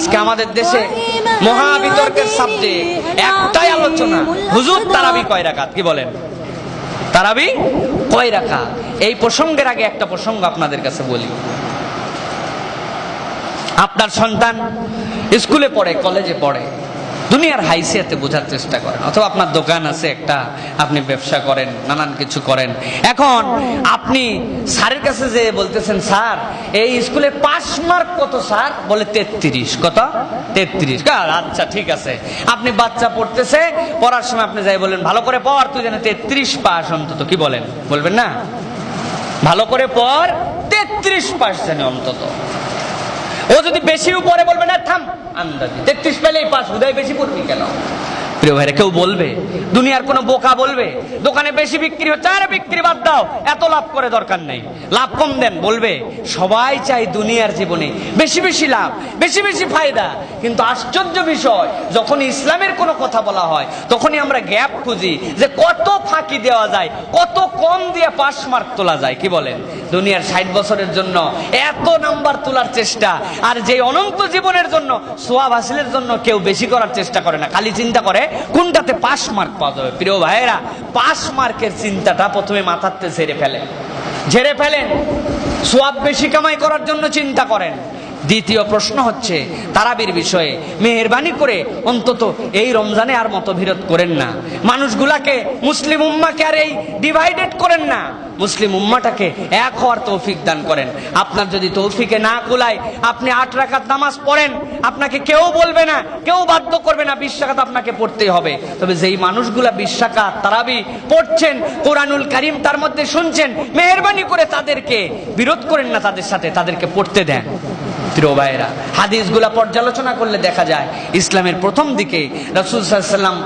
আজকে আমাদের দেশে মহা বিতর্কের সাবজেক্ট একটাই আলোচনা। হুজুর তারাবি কয় রাকাত? কি বলেন? তারাবি কয় রাখা এই প্রসঙ্গের আগে একটা প্রসঙ্গ আপনাদের কাছে বলি। আপনার সন্তান স্কুলে পড়ে কলেজে পড়ে। দুনিয়ার হাইসিয়াতে বোঝার চেষ্টা করেন। অথবা আপনার দোকান আছে, একটা আপনি ব্যবসা করেন, নানান কিছু করেন। এখন আপনি স্যারের কাছে যে বলতেছেন, স্যার, এই স্কুলে পাস মার্ক কত, স্যার? বলে, তেত্রিশ। কত? তেত্রিশ। আচ্ছা ঠিক আছে। আপনি বাচ্চা পড়তেছে, পড়ার সময় আপনি যাই বলেন, ভালো করে পড়, তুই যেন তেত্রিশ পাস অন্তত। কি বলেন? বলবেন না? ভালো করে পড়, তেত্রিশ পাস জানে অন্তত। ও যদি বেশি উপরে বলবে না থাম। আন্দাজি। তেত্রিশ পেলেই পাস উদয় বেশি পড়বি কেন? প্রিয় ভাইরা, কেউ বলবে? দুনিয়ার কোনো বোকা বলবে? দোকানে বেশি বিক্রি হচ্ছে, আরে বিক্রি বাদ দাও, এত লাভ করে দরকার নেই। লাভ কম দেন, বলবে, সবাই চাই দুনিয়ার জীবনে বেশি বেশি লাভ, বেশি বেশি ফায়দা। কিন্তু আশ্চর্য বিষয়, যখন ইসলামের কোনো কথা বলা হয়, তখনই আমরা গ্যাপ খুঁজি যে কত ফাঁকি দেওয়া যায়, কত কম দিয়ে পাস মার্ক তোলা যায়, কি বলেন? দুনিয়ার ষাট বছরের জন্য এত নাম্বার তোলার চেষ্টা, আর যে অনন্ত জীবনের জন্য, সোয়াব হাসিলের জন্য কেউ বেশি করার চেষ্টা করে না। খালি চিন্তা করে কোনটাতে পাস মার্ক পাওয়া যাবে। প্রিয় ভাইয়েরা পাস মার্কের চিন্তাটা প্রথমে মাথাতে ঝেড়ে ফেলেন। ঝেড়ে ফেলেন, সোয়াব বেশি কামাই করার জন্য চিন্তা করেন। দ্বিতীয় প্রশ্ন হচ্ছে তারাবির বিষয়ে। মেহরবানি করে অন্তত এই রমজানে আর মতবিরোধ করেন না। মানুষগুলাকে, মুসলিম উম্মাকে আর এই ডিভাইডেড করেন না। মুসলিম উম্মাটাকে এক হওয়ার তৌফিক দান করেন। আপনার যদি তৌফিকে না কুলায়, আপনি আট রাকাত নামাজ পড়েন, আপনাকে কেউ বলবে না, কেউ বাধ্য করবে না, বিশ রাকাত আপনাকে পড়তেই হবে। তবে যেই মানুষগুলা বিশ রাকাত তারাবি পড়ছেন, কোরআনুল করিম তার মধ্যে শুনছেন, মেহরবানি করে তাদেরকে বিরোধ করেন না তাদের সাথে, তাদেরকে পড়তে দেন। প্রিয় ভাইয়েরা হাদিসগুলা পর্যালোচনা করলে দেখা যায় ইসলামের প্রথম দিকে রসুল সাল্লাম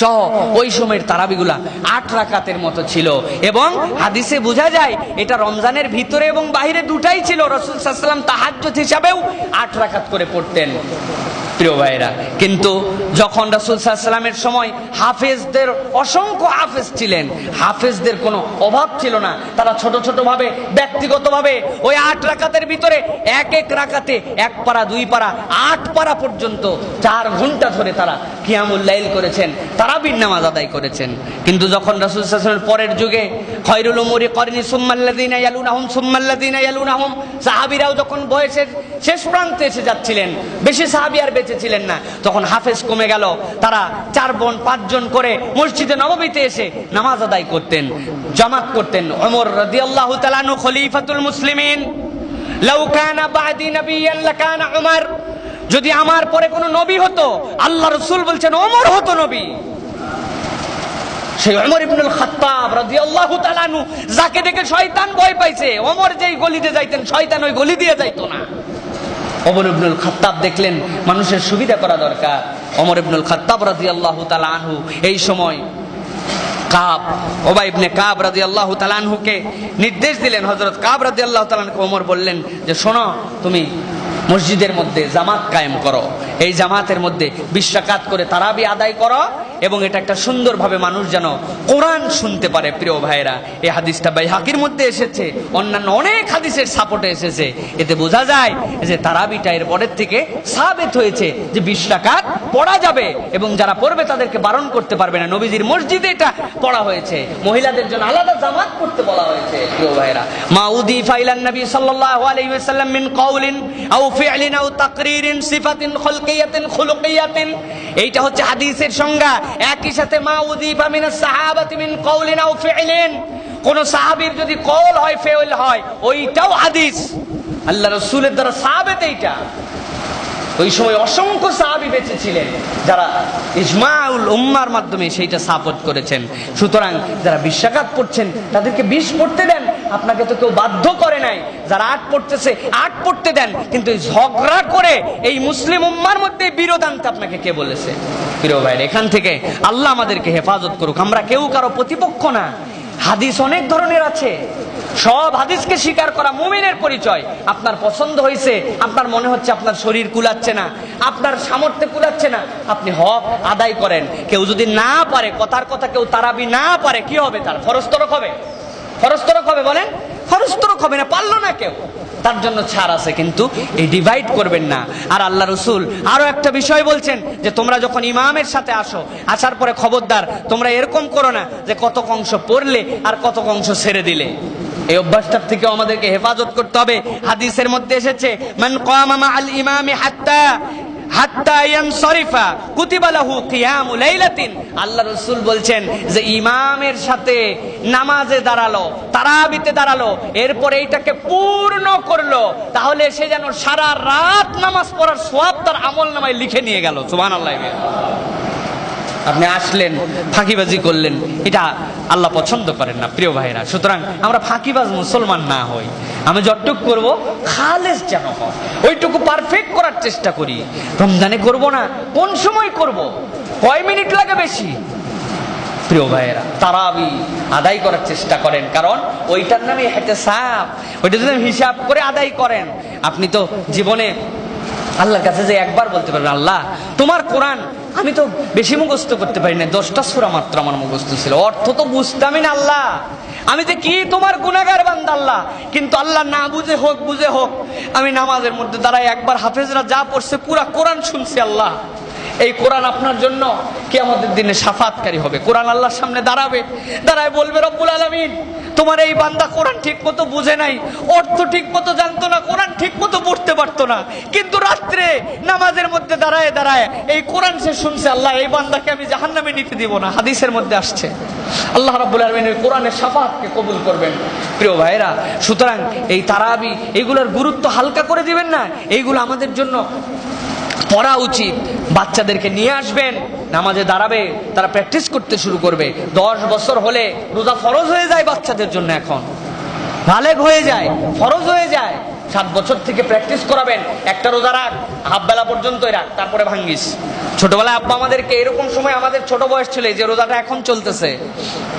সহ ওই সময়ের তারাবিগুলা আট রাকাতের মতো ছিল। এবং হাদিসে বোঝা যায়, এটা রমজানের ভিতরে এবং বাহিরে দুটাই ছিল। রসুল সাল্লাম তাহাজ্জত হিসাবেও আট রাকাত করে পড়তেন। প্রিয় ভাইয়েরা, কিন্তু যখন রসুল সাল্লামের সময় হাফেজদের অসংখ্য হাফেজ ছিলেন, হাফেজদের কোনো অভাব ছিল না। তারা ছোট ছোট ভাবে, ব্যক্তিগতভাবে ওই আট রাকাতের ভিতরে এক এক রাকাতে এক পারা দুই পারা আট পারা পর্যন্ত চার ঘণ্টা ধরে তারা কিয়ামুল করেছেন। তারাবির নামাজ আদায় করেছেন। কিন্তু যখন রসুল সাল্লামের পরের যুগে খয়রুল উমরি করেনি সুম্মাল্লাদিনা ইয়ালুনাহুম সুম্মাল্লাদিনা ইয়ালুনাহুম, সাহাবীরাও যখন বয়সের শেষ প্রান্তে এসে যাচ্ছিলেন, বেশি সাহাবি আর বেঁচে ছিলেন না, তখন হাফেজ কমে গেল। তারা চার বোন পাঁচজন করে মসজিদে নববীতে এসে নামাজ আদায় করতেন, জামাত করতেন। ওমর রাদিয়াল্লাহু তাআলা আনহু খলিফাতুল মুসলিমিন, লাউ কানা বাদি নাবিয়ান লাকানা উমর। যদি আমার পরে কোনো নবী হতো, আল্লাহ রসুল বলছেন, ওমর হতো নবী। সেই ওমর ইবনুল খাত্তাব রাদিয়াল্লাহু তাআলা আনহু, যাকে দেখে শয়তান ভয় পাইছে, ওমর যেই গলিতে যাইতেন, শয়তান ওই গলি দিয়ে যাইতো না। ওমর ইবনুল খাত্তাব দেখলেন মানুষের সুবিধা করা দরকার। ওমর ইবনুল খাত্তাব রাদিয়াল্লাহু তাআলা আনহু এই সময় কাব, ওবাই ইবনে কাব রাদিয়াল্লাহু তাআলা আনহুকে নির্দেশ দিলেন। হযরত কাব রাদিয়াল্লাহু তাআলা আনহুকে ওমর বললেন যে, শোনো, তুমি মসজিদের মধ্যে জামাত কায়েম করো। এই জামাতের মধ্যে বিশ্বাকাত করে তারাবি আদায় করো এবং এটা একটা সুন্দরভাবে মানুষ যেন কোরআন শুনতে পারে, প্রিয় ভাইরা এই হাদিসটা বাই হাকির মধ্যে এসেছে, অন্যান্য অনেক হাদিসের সাপোর্টে এসেছে। এতে বোঝা যায় যে তারাবিটা এর পরের থেকে সাবেত হয়েছে যে বিশ্বাকাত পড়া যাবে এবং যারা পড়বে তাদেরকে বারণ করতে পারবে না। নবীজির মসজিদে এটা পড়া হয়েছে। মহিলাদের জন্য আলাদা জামাত করতে বলা হয়েছে, প্রিয় ভাইরা মা উদি ফাইলান নবী সাল্লাল্লাহু আলাইহি ওয়াসাল্লাম মিন কাউলিন আও এইটা হচ্ছে হাদিসের সংজ্ঞা। একই সাথে কোন যদি হয় ফেল হয়, ওইটাও হাদিস। আল্লাহ রাসূলের দ্বারা সাহাবেত এইটা। ওই সময় অসংখ্য সাহাবি বেঁচে ছিলেন যারা ইসমাউল উম্মার মাধ্যমে সেইটা সাপোর্ট করেছেন। সুতরাং যারা বিশ্বাকাত পড়ছেন তাদেরকে বিষ পড়তে দেন। আপনাকে তো কেউ বাধ্য করে নাই। যারা আট পড়তেছে, আট পড়তে দেন, কিন্তু ঝগড়া করে এই মুসলিম উম্মার মধ্যে বিরোধ আনতে আপনাকে কে বলেছে? প্রিয় ভাইয়ের, এখান থেকে আল্লাহ আমাদেরকে হেফাজত করুক। আমরা কেউ কারও প্রতিপক্ষ না। হাদিস অনেক ধরনের আছে। সব হাদিসকে স্বীকার করা মুমিনের পরিচয়। আপনার পছন্দ হয়েছে, আপনার মনে হচ্ছে আপনার শরীর কুলাচ্ছে না, আপনার সামর্থ্যে কুলাচ্ছে না। আপনি হক আদায় করেন। কেউ যদি না পারে, কথার কথা কেউ তারাবি না পারে, কি হবে তার? ফরস্তরক হবে? ফরস্তরক হবে বলেন? ফরজ তরক হবে না? পারল না কেউ। তার জন্য ছাড় আছে কিন্তু এই ডিভাইড করবেন না। আর আল্লাহ রসুল আরও একটা বিষয় বলছেন যে তোমরা যখন ইমামের সাথে আসো, আসার পরে খবরদার, তোমরা এরকম করো না যে কত অংশ পড়লে আর কত অংশ ছেড়ে দিলে। এই অভ্যাসটার থেকে আমাদেরকে হেফাজত করতে হবে। হাদিসের মধ্যে এসেছে, মান কামা আল ইমামি হাত্তা আল্লাহ রাসূল বলছেন যে ইমামের সাথে নামাজে দাঁড়াল, তারাবিতে দাঁড়াল, এরপর এইটাকে পূর্ণ করল, তাহলে সে যেন সারা রাত নামাজ পড়ার সওয়াব তার আমল নামায় লিখে নিয়ে গেল। সুবহানাল্লাহ। আপনি আসলেন, ফাঁকিবাজি করলেন। এটা আল্লাহ পছন্দ করেন না, প্রিয় ভাইরা সুতরাং আমরা ফাঁকিবাজ মুসলমান না হই। আমি যতটুক করব খালেস যেন হয়। ওইটুকু পারফেক্ট করার চেষ্টা করি। রমজানে করব না, কোন সময় করব? কয় মিনিট লাগে বেশি? প্রিয় ভাইয়েরা তারা তারাবি আদায় করার চেষ্টা করেন, কারণ ওইটার নামে হেঁটে সাপ ওইটা যদি হিসাব করে আদায় করেন, আপনি তো জীবনে আল্লাহর কাছে যে একবার বলতে পারবেন, আল্লাহ, তোমার কোরআন আমি তো বেশি মুখস্থ করতে পারি না দশটা সুরা মাত্র আমার মুখস্থ ছিল। অর্থ তো বুঝতামই না আল্লাহ। আমি যে কি তোমার গুণাগার বান্দা আল্লাহ। কিন্তু আল্লাহ না বুঝে হোক বুঝে হোক, আমি নামাজের মধ্যে দাঁড়াই একবার হাফেজরা যা পড়ছে, পুরা কোরআন শুনছি আল্লাহ। এই কোরআন আপনার জন্য কে আমাদের দিনে সাফাতকারী হবে। কোরআন আল্লাহর সামনে দাঁড়াবে, দাঁড়ায় বলবে, রব্বুল আলমিন, তোমার এই বান্দা কোরআন ঠিক মতো বুঝে নাই, অর্থ ঠিক মতো জানতো না, কোরআন ঠিক মতো পড়তে পারতো না। কিন্তু রাত্রে নামাজের মধ্যে দাঁড়ায় দাঁড়ায় এই কোরআন সে শুনছে, আল্লাহ, এই বান্দাকে আমি জাহান্নামে নিতে দিব না। হাদিসের মধ্যে আসছে। আল্লাহ রাব্বুল আলমিন ওই কোরআনের সাফাতকে কবুল করবেন। প্রিয় ভাইরা সুতরাং এই তারাবি, এগুলোর গুরুত্ব হালকা করে দিবেন না, এইগুলো আমাদের জন্য পড়া উচিত। বাচ্চাদেরকে নিয়ে আসবেন, নামাজে দাঁড়াবে, তারা প্র্যাকটিস করতে শুরু করবে। দশ বছর হলে রোজা ফরজ হয়ে যায় বাচ্চাদের জন্য এখন। ভালে হয়ে যায়, ফরজ হয়ে যায়। সাত বছর থেকে প্র্যাকটিস করাবেন, একটা রোজা রাখ হাফ বেলা পর্যন্তই রাখ, তারপরে ভাঙ্গিস। ছোটবেলায় আব্বা আমাদেরকে এরকম সময় আমাদের ছোট বয়স ছিল যে রোজাটা এখন চলতেছে।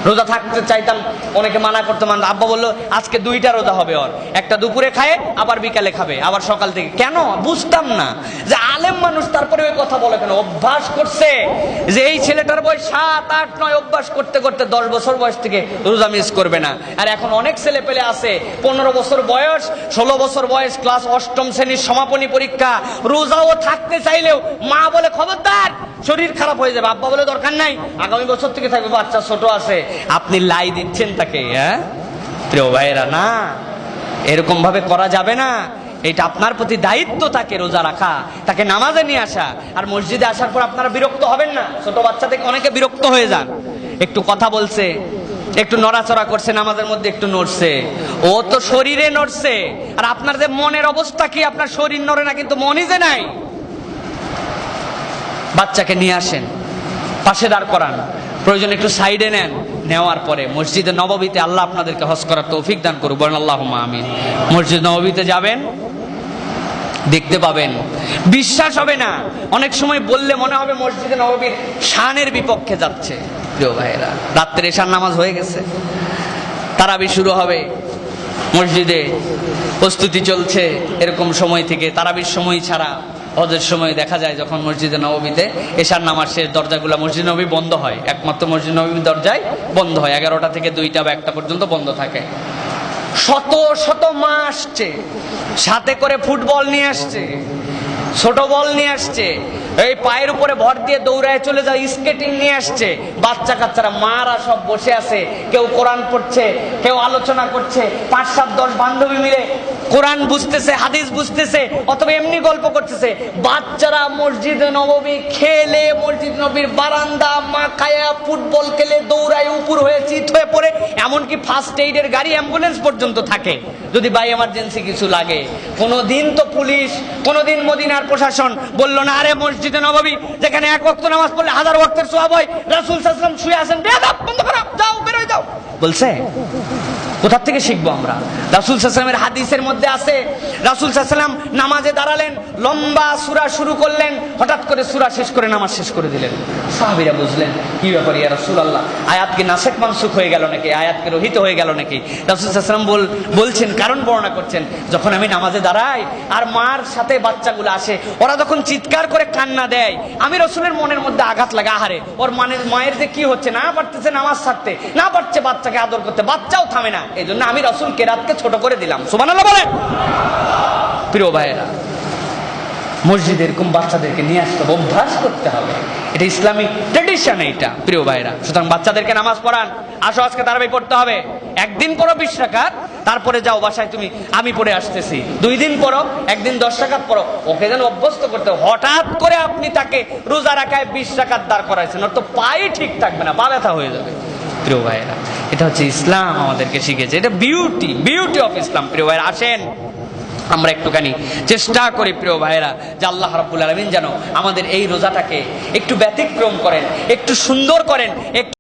রোজা থাকতে চাইতাম, অনেকে মানা করতে মান আব্বা বলল, আজকে দুইটা রোজা হবে ওর, একটা দুপুরে খায়, আবার বিকালে খাবে, আবার সকাল থেকে। কেন? বুঝতাম না। যে আলেম মানুষ, তারপরে ওই কথা বলে কেন? অভ্যাস করছে। যে এই ছেলেটার বয়স সাত, আট, নয়, অভ্যাস করতে করতে দশ বছর বয়স থেকে রোজা মিস করবে না। আর এখন অনেক ছেলে পেলে আছে, পনেরো বছর বয়স, ষোলো বছর বয়স, ক্লাস অষ্টম শ্রেণির সমাপনী পরীক্ষা। রোজাও থাকতে চাইলেও মা বলে, খবরদার, শরীর খারাপ হয়ে যাবে। আব্বা বলে, দরকার নাই, আগামী বছর থেকে থাকবে, বাচ্চা ছোট আছে। আপনি লাই দিচ্ছেন তাকে হ্যাঁ? প্রিয় ভাইয়েরা, না, এরকম ভাবে করা যাবে না। এটা আপনার প্রতি দায়িত্ব তাকে, রোজা রাখা, তাকে নামাজে নিয়ে আসা। আর মসজিদে আসার পর আপনারা বিরক্ত হবেন না। ছোট বাচ্চা থেকে অনেকে বিরক্ত হয়ে যান। একটু কথা বলছে একটু নড়াচড়া করছে, নামাজের মধ্যে একটু নড়ছে। ও তো শরীরে নড়ছে। আর আপনার যে মনের অবস্থা কি? আপনার শরীর নড়ে না, কিন্তু মনই যে নাই। বাচ্চাকে নিয়ে আসেন। পাশে দাঁড় করান। প্রয়োজন একটু সাইডে নেন। নেওয়ার পরে মসজিদে নববীতে আল্লাহ আপনাদেরকে হজ করার তৌফিক দান করুক। বলেন আল্লাহ আমিন। মসজিদ নববীতে যাবেন, দেখতে পাবেন। বিশ্বাস হবে না। অনেক সময় বললে মনে হবে মসজিদে নববীর শানের বিপক্ষে যাচ্ছে। প্রিয় ভাইয়েরা, রাত্রে এশার নামাজ হয়ে গেছে। তারাবি শুরু হবে। মসজিদে প্রস্তুতি চলছে এরকম সময় থেকে। তারাবির সময় ছাড়া হজের সময় দেখা যায় যখন মসজিদে নবমীতে এশার নামার শেষ, দরজাগুলো মসজিদ নবী বন্ধ হয়। একমাত্র মসজিদ নবীর দরজায় বন্ধ হয়। এগারোটা থেকে দুইটা বা একটা পর্যন্ত বন্ধ থাকে। শত শত মা আসছে। সাথে করে ফুটবল নিয়ে আসছে। ছোট বল নিয়ে আসছে। এই পায়ের উপরে ভর দিয়ে দৌড়ায় চলে যায় স্কেটিং নিয়ে আসছে। বাচ্চা কাচ্চারা, মারা সব বসে আছে। কেউ কোরআন পড়ছে, কেউ আলোচনা করছে, পাঁচ সাত দশ বান্ধবী মিলে কোরআন বুঝতেছে, হাদিস বুঝতেছে, অথবা এমনি গল্প করতেছে। বাচ্চারা মসজিদে নবমী খেলে মসজিদ নবীর বারান্দা মা খায়া ফুটবল খেলে দৌড়ায় উপর হয়ে চিত হয়ে পড়ে। এমনকি ফার্স্ট এইডের গাড়ি অ্যাম্বুলেন্স পর্যন্ত থাকে। যদি বাই এমার্জেন্সি কিছু লাগে। কোনোদিন তো পুলিশ, কোনোদিন মদিনার প্রশাসন বলল না, আরে মসজিদে নবমী যেখানে এক ওয়াক্ত নামাজ পড়লে হাজার ওয়াক্তের সোয়াব হয়, রাসুল সাল্লাম শুয়ে আসেন বেদাব বন্ধ করো যাও, বেরোয়, যাও। বলছে কোথা থেকে শিখব আমরা? রাসুল সাল্লামের হাদিসের মধ্যে আছে, রাসুল সাল্লাম নামাজে দাঁড়ালেন, লম্বা সুরা শুরু করলেন, হঠাৎ করে সুরা শেষ করে নামাজ শেষ করে দিলেন। সাহাবিরা বুঝলেন, কি ব্যাপার ইয়া রাসুল আল্লাহ আয়াতকে নাসেক মানসুখ হয়ে গেল নাকি? আয়াতকে রহিত হয়ে গেল নাকি? রাসুল সাল্লাম বল, বলছেন, কারণ বর্ণনা করছেন, যখন আমি নামাজে দাঁড়াই আর মার সাথে বাচ্চাগুলো আসে, ওরা যখন চিৎকার করে কান্না দেয়, আমি রসুলের মনের মধ্যে আঘাত লাগে, আহারে, ওর মানের, মায়ের যে কি হচ্ছে, না পারতেছে নামাজ ছাড়তে, না পারছে বাচ্চাকে আদর করতে, বাচ্চাও থামে না। এই জন্য আমি রসুল কেরাতকে ছোট করে দিলাম। সুমান বলেন। প্রিয় ভাইয়েরা, মসজিদে এরকম বাচ্চাদেরকে নিয়ে আসতে হবে, অভ্যাস করতে হবে। এটা ইসলামিক ট্রেডিশন এইটা, প্রিয় ভাইরা সুতরাং বাচ্চাদেরকে নামাজ পড়ান, আসো আজকে তারাবি পড়তে হবে। একদিন পড়ো বিশ টাকার তারপরে যাও বাসায় তুমি, আমি পড়ে আসতেছি। দুই দিন পড়ো, একদিন দশ টাকার পড়ো। ওকে যেন অভ্যস্ত করতে। হঠাৎ করে আপনি তাকে রোজা রাখায় বিশ টাকার দাঁড় করাইছেন, ওর তো পাই ঠিক থাকবে না, পা ব্যথা হয়ে যাবে। প্রিয় ভাইরা এটা হচ্ছে ইসলাম আমাদেরকে শিখেছে এটা বিউটি বিউটি অফ ইসলাম প্রিয় ভাইরা আসেন। আমরা একটুখানি চেষ্টা করি, প্রিয় ভাইয়েরা, যে আল্লাহ রাবুল আলমিন যেন আমাদের এই রোজাটাকে একটু ব্যতিক্রম করেন, একটু সুন্দর করেন, একটু